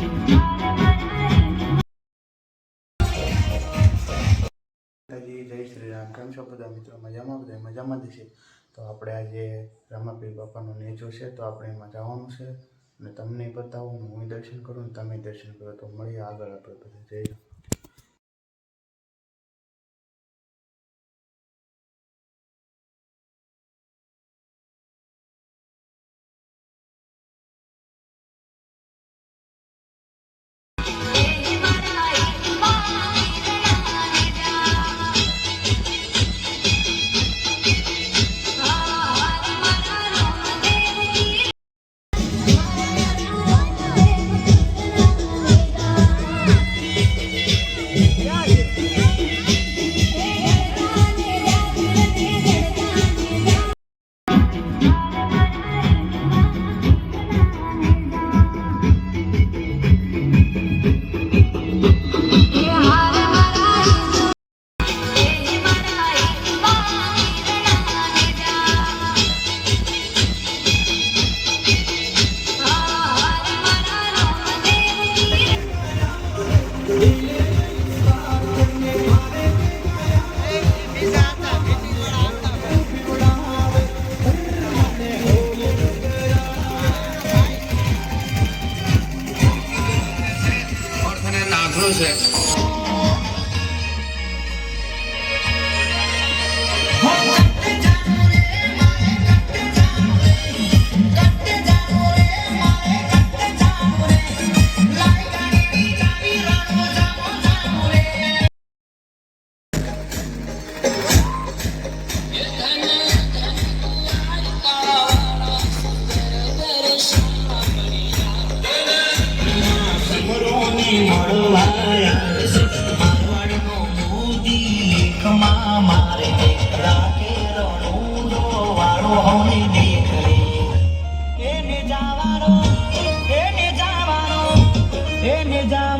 જય શ્રી રામ. કેમ છો બધા બધા મજામાં જ તો આપણે આજે રમાપીર બાપાનો નેજો છે, તો આપણે એમાં જવાનું છે. અને તમને બતાવું, હું દર્શન કરું ને તમે દર્શન કરો. તો મળીએ આગળ આપણે બધા. જય আছে যাওয়া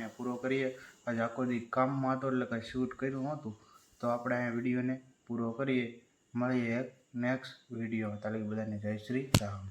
અહીંયા પૂરો કરીએ. આજે આખો દી કામમાં હતો એટલે કંઈ શૂટ કર્યું નહોતું. તો આપણે અહીંયા વિડીયોને પૂરો કરીએ. મળીએ નેક્સ્ટ વીડિયો તાલી બધાને જય શ્રી રામ.